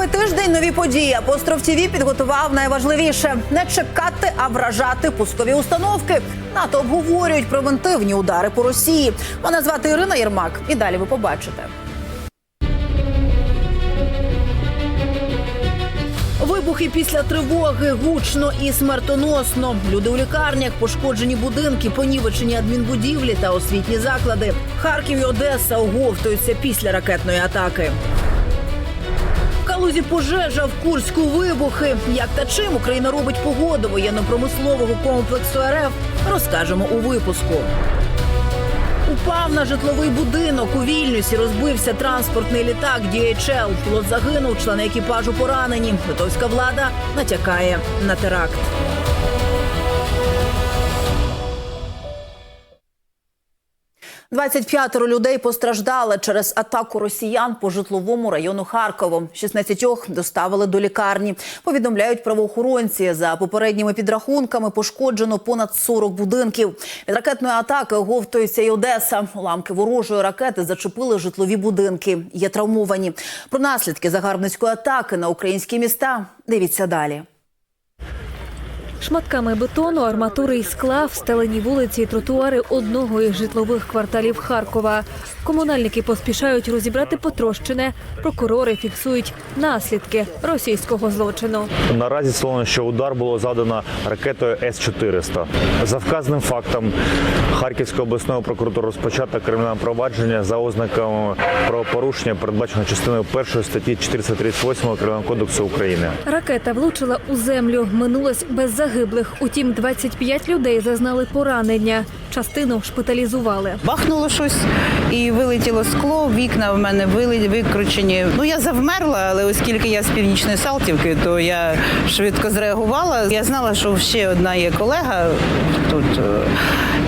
Новий тиждень, нові події. Апостроф ТІВІ підготував найважливіше не чекати, а вражати пускові установки. НАТО обговорюють превентивні удари по Росії. Мене звати Ірина Єрмак. І далі ви побачите. Вибухи після тривоги гучно і смертоносно. Люди у лікарнях, пошкоджені будинки, понівечені адмінбудівлі та освітні заклади. Харків і Одеса оговтуються після ракетної атаки. В Калузі пожежа в Курську вибухи. Як та чим Україна робить погоду воєнно-промислового комплексу РФ, розкажемо у випуску. Упав на житловий будинок у Вільнюсі. Розбився транспортний літак DHL. Пілот загинув, члени екіпажу поранені. Литовська влада натякає на теракт. Двадцять п'ятеро людей постраждали через атаку росіян по житловому району Харкова. 16 доставили до лікарні. Повідомляють правоохоронці. За попередніми підрахунками пошкоджено понад 40 будинків. Від ракетної атаки оговтується й Одеса. Уламки ворожої ракети зачепили житлові будинки. Є травмовані. Про наслідки загарбницької атаки на українські міста. Дивіться далі. Шматками бетону, арматури і скла встелені вулиці і тротуари одного із житлових кварталів Харкова. Комунальники поспішають розібрати потрощене. Прокурори фіксують наслідки російського злочину. Наразі словно, що удар було завдано ракетою С-400. За вказаним фактом Харківською обласною прокуратурою розпочато кримінальне провадження за ознаками правопорушення, передбаченого частиною 1 статті 438 Кримінального кодексу України. Ракета влучила у землю, минулось без загиблих. Утім, 25 людей зазнали поранення. Частину шпиталізували. Бахнуло щось і вилетіло скло. Вікна в мене викручені. Ну я завмерла, але оскільки я з північної Салтівки, то я швидко зреагувала. Я знала, що ще одна є колега тут. е,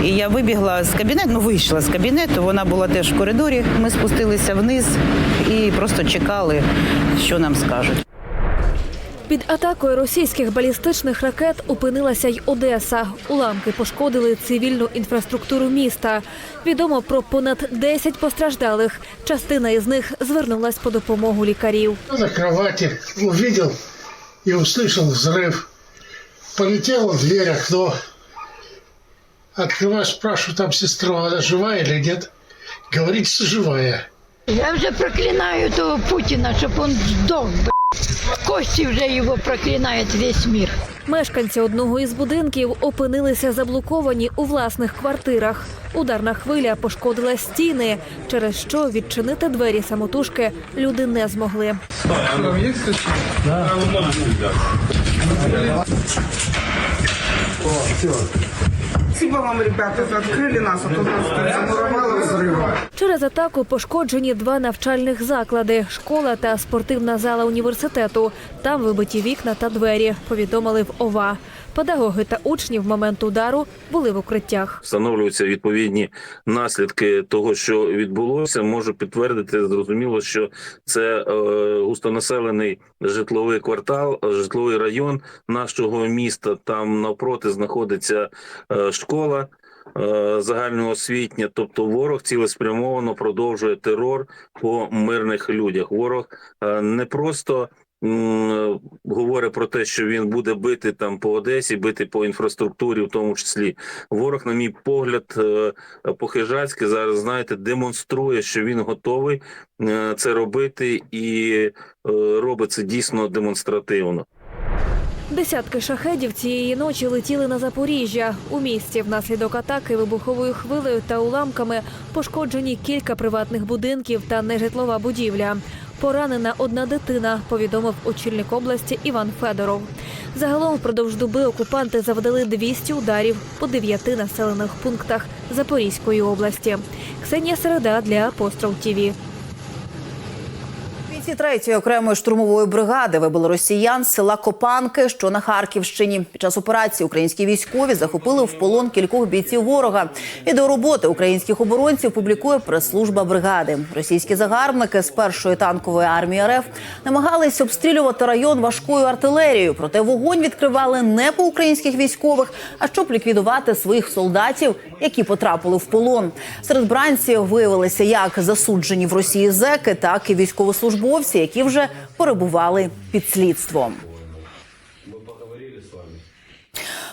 І я вибігла з кабінету, ну вийшла з кабінету. Вона була теж в коридорі. Ми спустилися вниз і просто чекали, що нам скажуть. Під атакою російських балістичних ракет опинилася й Одеса. Уламки пошкодили цивільну інфраструктуру міста. Відомо про понад 10 постраждалих. Частина із них звернулась по допомогу лікарів. на кровати, увидел и услышал взрыв. Полетел в дверь, окно. Открываю, спрашиваю, там сестра, она живая или нет? Говорит, что живая. Я вже проклинаю того Путіна, щоб він здох. Кості вже його проклинають весь мір. Мешканці одного із будинків опинилися заблоковані у власних квартирах. Ударна хвиля пошкодила стіни, через що відчинити двері самотужки люди не змогли. Спасибо вам, ребята, это открыли нас, а то нас тут замуровало взрывом. Через атаку пошкоджені два навчальних заклади школа та спортивна зала університету. Там вибиті вікна та двері. Повідомили в ОВА. Педагоги та учні в момент удару були в укриттях. встановлюються відповідні наслідки того, що відбулося. Можу підтвердити зрозуміло, що це е, густонаселений житловий квартал, житловий район нашого міста. Там навпроти знаходиться е, школа. е, Загальноосвітня, тобто ворог цілеспрямовано продовжує терор по мирних людях. Ворог не просто говорить про те, що він буде бити там по Одесі, бити по інфраструктурі, в тому числі ворог, на мій погляд, е, по-хижацьки зараз знаєте, демонструє, що він готовий е, це робити, і е, робить це дійсно демонстративно. Десятки шахедів цієї ночі летіли на Запоріжжя. У місті внаслідок атаки вибуховою хвилею та уламками пошкоджені кілька приватних будинків та нежитлова будівля. Поранена одна дитина, повідомив очільник області Іван Федоров. Загалом впродовж доби окупанти завдали 200 ударів по дев'яти населених пунктах Запорізької області. Ксенія Середа для Апостров ТІВІ. Бійці третьої окремої штурмової бригади вибили росіян з села Копанки, що на Харківщині. Під час операції українські військові захопили в полон кількох бійців ворога. Відео роботи українських оборонців публікує прес-служба бригади. Російські загарбники з першої танкової армії РФ намагались обстрілювати район важкою артилерією. Проте вогонь відкривали не по українських військових, а щоб ліквідувати своїх солдатів, які потрапили в полон. Серед бранців виявилися як засуджені в Росії зеки, так і військовослужбовці, які вже перебували під слідством.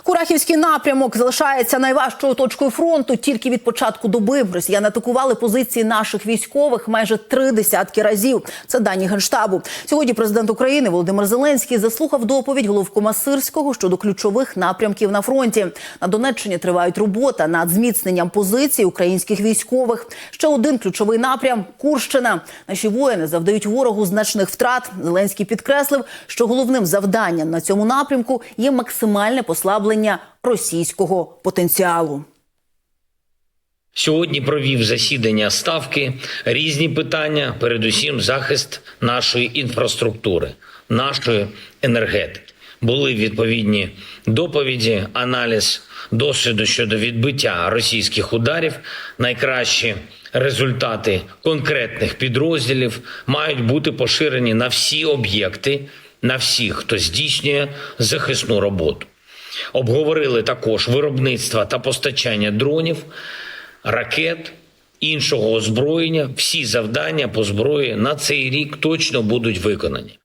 Курахівський напрямок залишається найважчою точкою фронту. Тільки від початку доби росіяни атакували позиції наших військових майже три десятки разів. Це дані генштабу. Сьогодні президент України Володимир Зеленський заслухав доповідь головкома Сирського щодо ключових напрямків на фронті. На Донеччині тривають робота над зміцненням позицій українських військових. Ще один ключовий напрям Курщина. Наші воїни завдають ворогу значних втрат. Зеленський підкреслив, що головним завданням на цьому напрямку є максимальне послаблення російського потенціалу. Сьогодні провів засідання ставки, різні питання, передусім захист нашої інфраструктури, нашої енергетики. Були відповідні доповіді, аналіз досвіду щодо відбиття російських ударів. Найкращі результати конкретних підрозділів мають бути поширені на всі об'єкти, на всіх, хто здійснює захисну роботу. Обговорили також виробництво та постачання дронів, ракет, іншого озброєння. Всі завдання по зброї на цей рік точно будуть виконані.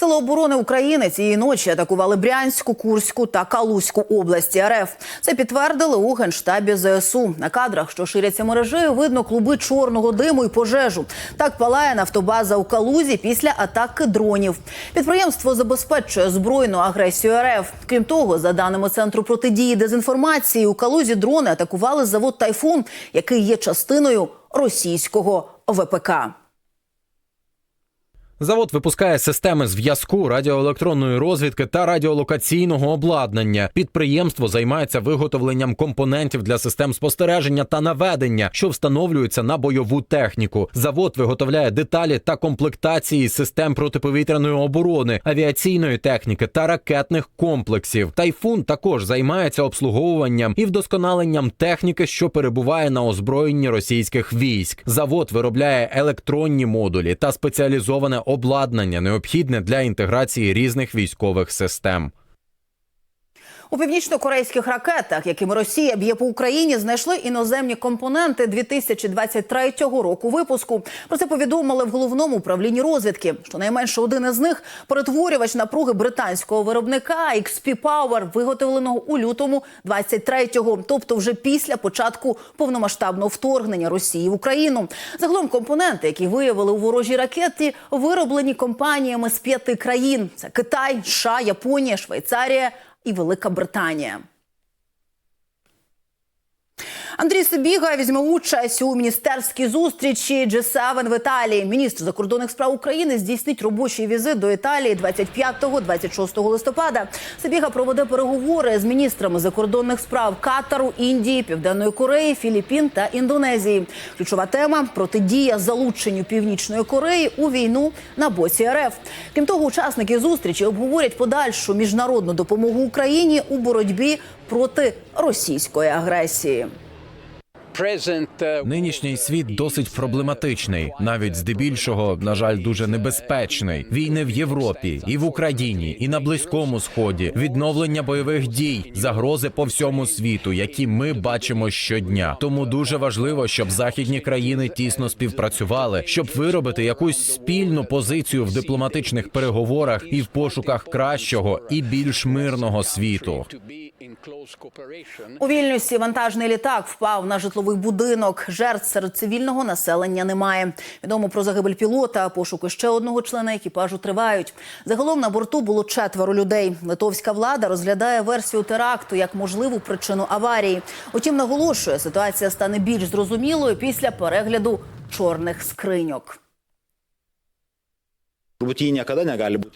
Сили оборони України цієї ночі атакували Брянську, Курську та Калузьку області РФ. Це підтвердили у генштабі ЗСУ. На кадрах, що ширяться мережею, видно клуби чорного диму і пожежу. Так палає нафтобаза у Калузі після атаки дронів. Підприємство забезпечує збройну агресію РФ. Крім того, за даними центру протидії дезінформації, у Калузі дрони атакували завод Тайфун, який є частиною російського ВПК. Завод випускає системи зв'язку, радіоелектронної розвідки та радіолокаційного обладнання. Підприємство займається виготовленням компонентів для систем спостереження та наведення, що встановлюються на бойову техніку. Завод виготовляє деталі та комплектації систем протиповітряної оборони, авіаційної техніки та ракетних комплексів. Тайфун також займається обслуговуванням і вдосконаленням техніки, що перебуває на озброєнні російських військ. Завод виробляє електронні модулі та спеціалізоване обладнання, необхідне для інтеграції різних військових систем. У північно-корейських ракетах, якими Росія б'є по Україні, знайшли іноземні компоненти 2023 року випуску. Про це повідомили в головному управлінні розвідки. Щонайменше один із них перетворювач напруги британського виробника XP Power, виготовленого у лютому 23-го, тобто вже після початку повномасштабного вторгнення Росії в Україну. Загалом компоненти, які виявили у ворожій ракеті, вироблені компаніями з п'яти країн: це Китай, США, Японія, Швейцарія і Велика Британія. Андрій Сибіга візьме участь у міністерській зустрічі G7 в Італії. Міністр закордонних справ України здійснить робочий візит до Італії 25-26 листопада. Сибіга проведе переговори з міністрами закордонних справ Катару, Індії, Південної Кореї, Філіппін та Індонезії. Ключова тема протидія залученню Північної Кореї у війну на боці РФ. Крім того, учасники зустрічі обговорять подальшу міжнародну допомогу Україні у боротьбі проти російської агресії. Нинішній світ досить проблематичний, навіть здебільшого, на жаль, дуже небезпечний. Війни в Європі, і в Україні, і на Близькому Сході, відновлення бойових дій, загрози по всьому світу, які ми бачимо щодня. Тому дуже важливо, щоб західні країни тісно співпрацювали, щоб виробити якусь спільну позицію в дипломатичних переговорах і в пошуках кращого і більш мирного світу. У Вільнюсі вантажний літак впав на житловий будинок. Жертв серед цивільного населення немає. Відомо про загибель пілота. Пошуки ще одного члена екіпажу тривають. Загалом на борту було четверо людей. Литовська влада розглядає версію теракту як можливу причину аварії. Утім, наголошує, ситуація стане більш зрозумілою після перегляду чорних скриньок.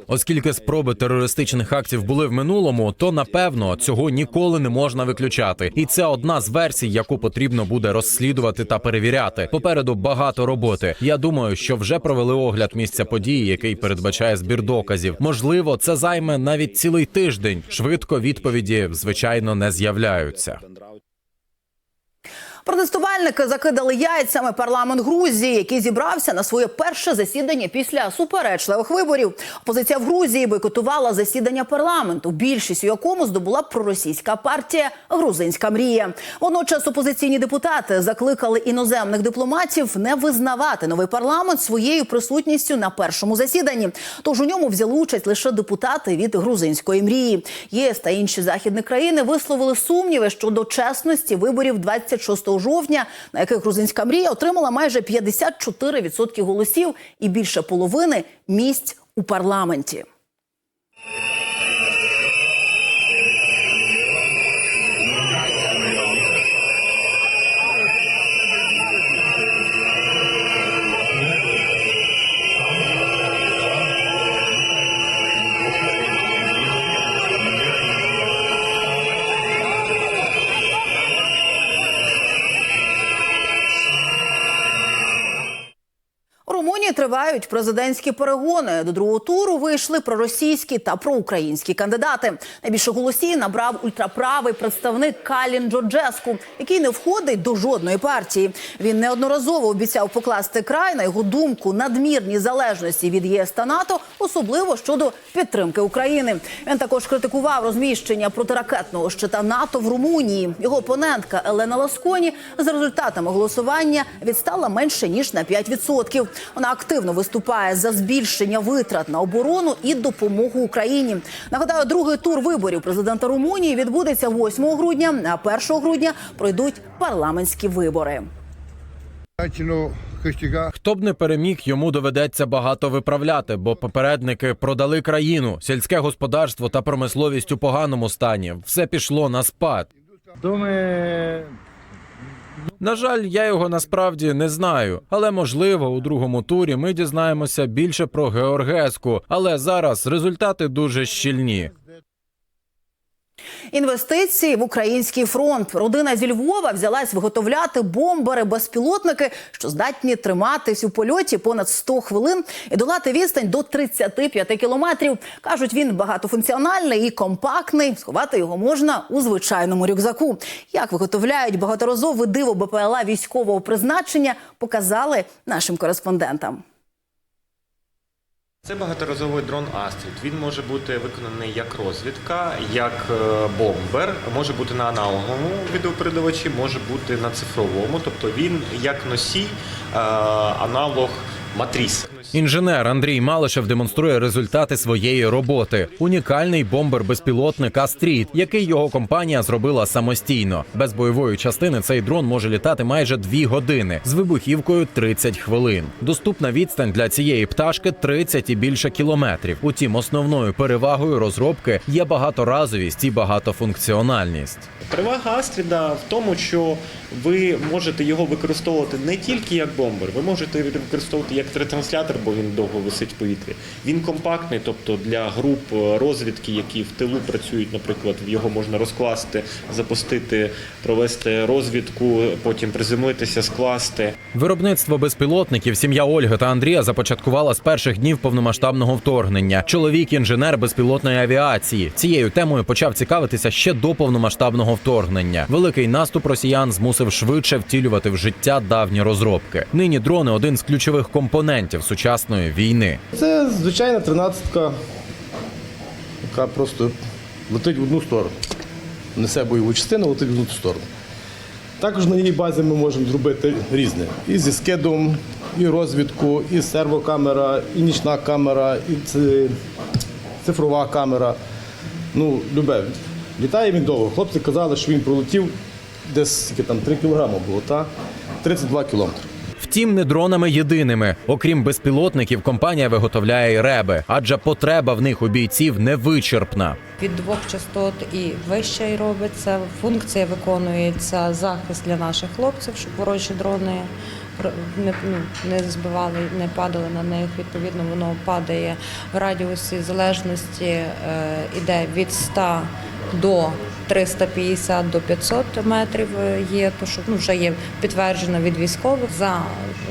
Оскільки спроби терористичних актів були в минулому, то напевно цього ніколи не можна виключати. І це одна з версій, яку потрібно буде розслідувати та перевіряти. Попереду багато роботи. Я думаю, що вже провели огляд місця події, який передбачає збір доказів. Можливо, це займе навіть цілий тиждень. Швидко відповіді звичайно не з'являються. Протестувальники закидали яйцями парламент Грузії, який зібрався на своє перше засідання після суперечливих виборів. Опозиція в Грузії бойкотувала засідання парламенту, більшість у якому здобула проросійська партія Грузинська мрія. Водночас опозиційні депутати закликали іноземних дипломатів не визнавати новий парламент своєю присутністю на першому засіданні. Тож у ньому взяли участь лише депутати від грузинської мрії. ЄС та інші західні країни висловили сумніви щодо чесності виборів 26 жовтня, на яких грузинська мрія отримала майже 54% голосів і більше половини місць у парламенті. Тривають президентські перегони. До другого туру вийшли проросійські та проукраїнські кандидати. Найбільше голосів набрав ультраправий представник Калін Джоджеску, який не входить до жодної партії. Він неодноразово обіцяв покласти край на його думку надмірній залежності від ЄС та НАТО, особливо щодо підтримки України. Він також критикував розміщення протиракетного щита НАТО в Румунії. Його опонентка Елена Ласконі за результатами голосування відстала менше ніж на 5%. Вона активно виступає за збільшення витрат на оборону і допомогу Україні. Нагадаю, другий тур виборів президента Румунії відбудеться 8 грудня, а 1 грудня пройдуть парламентські вибори. Хто б не переміг, йому доведеться багато виправляти, бо попередники продали країну, сільське господарство та промисловість у поганому стані. Все пішло на спад. На жаль, я його насправді не знаю, але можливо у другому турі ми дізнаємося більше про Георгеску. Але зараз результати дуже щільні. Інвестиції в український фронт. Родина зі Львова взялась виготовляти бомбери безпілотники, що здатні триматись у польоті понад 100 хвилин і долати відстань до 35 кілометрів. кажуть, він багатофункціональний і компактний. Сховати його можна у звичайному рюкзаку. Як виготовляють багаторазове диво БПЛА військового призначення, показали нашим кореспондентам. Це багаторазовий дрон Астрід. Він може бути виконаний як розвідка, як е, бомбер, може бути на аналоговому відеопередавачі, може бути на цифровому. Тобто він як носій, е, аналог матріс. Інженер Андрій Малишев демонструє результати своєї роботи. Унікальний бомбер-безпілотник Астріт, який його компанія зробила самостійно. Без бойової частини цей дрон може літати майже дві години з вибухівкою 30 хвилин. Доступна відстань для цієї пташки 30 і більше кілометрів. Утім, основною перевагою розробки є багаторазовість і багатофункціональність. Перевага Астріда в тому, що ви можете його використовувати не тільки як бомбер, ви можете використовувати як ретранслятор, бо він довго висить в повітрі. Він компактний, тобто для груп е, розвідки, які в тилу працюють, наприклад, його можна розкласти, запустити, провести розвідку, потім приземлитися, скласти. Виробництво безпілотників сім'я Ольги та Андрія започаткувала з перших днів повномасштабного вторгнення. Чоловік інженер безпілотної авіації. Цією темою почав цікавитися ще до повномасштабного вторгнення. Великий наступ росіян змусив швидше втілювати в життя давні розробки. Нині дрони один з ключових компонентів сучасної війни. Це звичайна тринадцятка, яка просто летить в одну сторону. Несе бойову частину, летить в одну сторону. Також на її базі ми можемо зробити різне. І зі скидом, і розвідку, і сервокамера, і нічна камера, і цифрова камера. Ну, любе. Літає він довго. Хлопці казали, що він пролетів десь там 3 кілограми було, та? 32 кілометри. Втім, не дронами єдиними. Окрім безпілотників, компанія виготовляє й реби, адже потреба в них у бійців невичерпна. від двох частот і вище й робиться. Функція виконується захист для наших хлопців, щоб ворожі дрони не, ну, не збивали, не падали на них. Відповідно, воно падає в радіусі залежності, е, іде від 100 до 350 до 500 метрів є, то що ну, вже є підтверджено від військових. За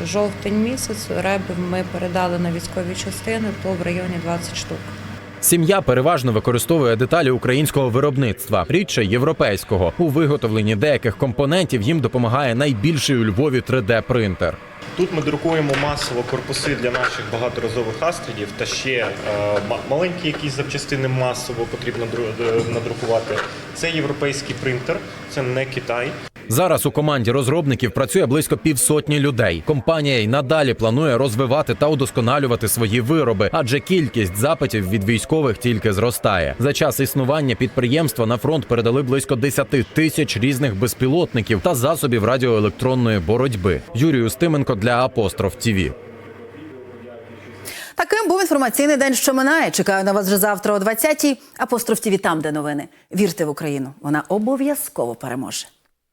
жовтень місяць реби ми передали на військові частини, то в районі 20 штук. Сім'я переважно використовує деталі українського виробництва, рідше європейського. У виготовленні деяких компонентів їм допомагає найбільший у Львові 3D-принтер. Тут ми друкуємо масово корпуси для наших багаторазових астрідів та ще е, маленькі якісь запчастини масово потрібно е, надрукувати. Це європейський принтер, це не Китай. Зараз у команді розробників працює близько півсотні людей. Компанія й надалі планує розвивати та удосконалювати свої вироби, адже кількість запитів від військових тільки зростає. За час існування підприємства на фронт передали близько 10 тисяч різних безпілотників та засобів радіоелектронної боротьби. Юрій Устименко для Апостроф ТІВІ. Таким був інформаційний день, що минає. Чекаю на вас вже завтра о 20-й. Апостроф ТІВІ там, де новини. Вірте в Україну. Вона обов'язково переможе.